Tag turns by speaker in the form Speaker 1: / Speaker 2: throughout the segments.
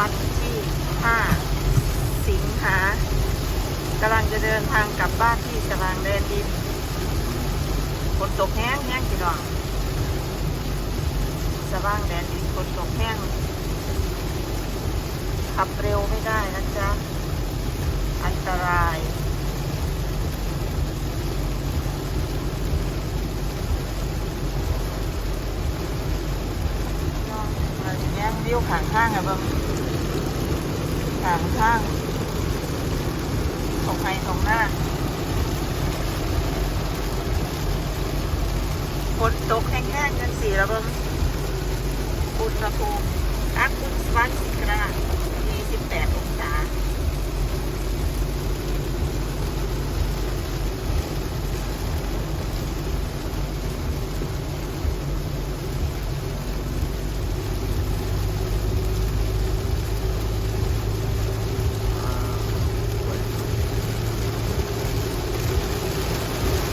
Speaker 1: วันที่ 5 สิงหากำลังจะเดินทางกลับบ้านที่สว่างแดนดินฝนตกแห้งแห้งพี่น้องสว่างแดนดินฝนตกแห้ง ขับเร็วไม่ได้นะจ๊ะ อันตรายเราอย่างเงี้ยวิวขางข้างอะเบิ้ง ต่างข้างของใครของหน้าฝนตกแห้งๆกันสีแล้วเบิงอุณหภูมิอักคุณสวัสดิ์กรา28องศา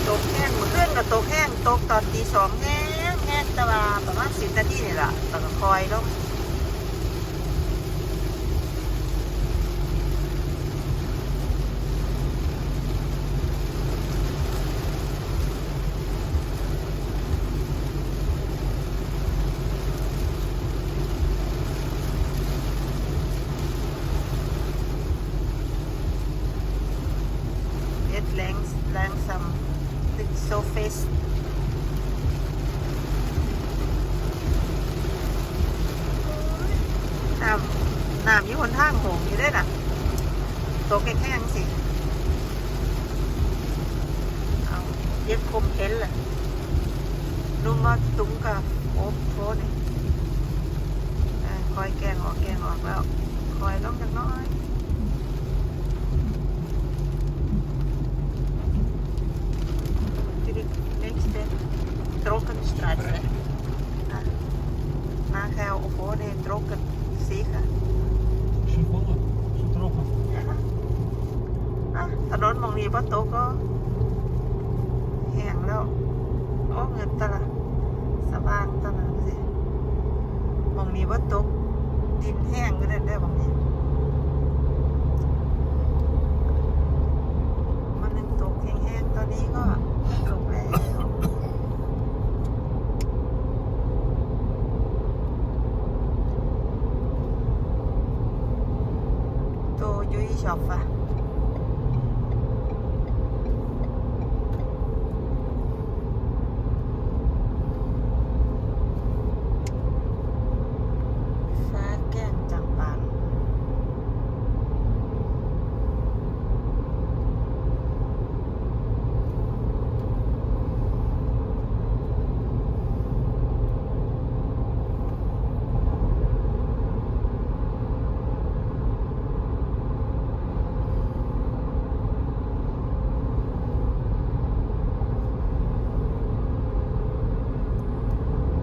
Speaker 1: ตกแห้งเมื่อคืนก็ตกแห้งตกตอนตี สองแห้งแงแตะวาประมาณสิบนาทีนี่แหละแต่ก็คอยลงเอ็ดแรงแรงซัมติดโซเฟสน้ำน้ำอยู่บนทางโหงอยู่ด้วยล่ะตัวแข็งสิเอาเย็บคมเห็นเลยนุ่มมาตุ้งกับโอ๊บโทนี่คอยแกงออกแกงออกแล้วคอยล้องจักน้อยน้ next step ตรงกันสตรัทเลยนะนาแคลโอ้โหเนี่ยตรงกัน
Speaker 2: Schon voll, schon trocken.
Speaker 1: อะถ นนมองนี้พ่อโตกก็แห้งแล้วโอ้เงินตละสว่างตละสิมองนี้พ่อตกดินแห้งก็ได้ได้บางนี้มันนึงตกแห้งๆตอนนี้ก็ตกแล้วตัวยุ้ยชอปอะ ฟ้าแก้งจังปัน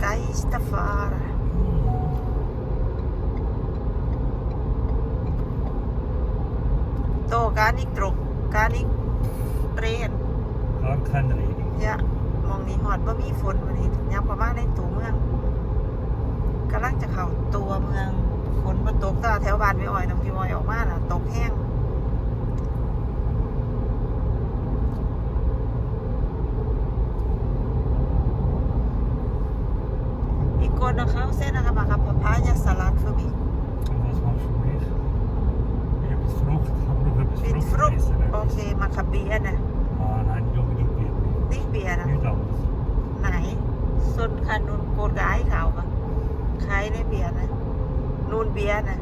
Speaker 1: ไกสตาฟาร์ โตการนิกตรกการนิก เปรน
Speaker 2: Gar kein Regen.
Speaker 1: ยะมองนี้หอดว่ามีฝนวันนี้ยังประมาณในตัวเมืองกำลังจะเข้าตัวเมือง ฝนมาตกแตว่าแถวบ้านไม่อ่อยน้ำพี่อ่อยออกมาน่ะ ตกแห้งอีกคนนะคะเส้นนะคะมาครับพพายาสลัด für mich
Speaker 2: Und was war für mich? Etwas Frucht. Haben wir noch etwas
Speaker 1: mit
Speaker 2: Frucht
Speaker 1: Frucht
Speaker 2: gegessen?
Speaker 1: โอเคมาขับเบียร์นะ
Speaker 2: Ah, nein, ja, mit Bier.
Speaker 1: นี่เบียร์นะ
Speaker 2: Nicht anders.
Speaker 1: ไหน ส่วนคันนูนโกดกายเขาปะขายในเบียร์นะนูนเบียร์นะ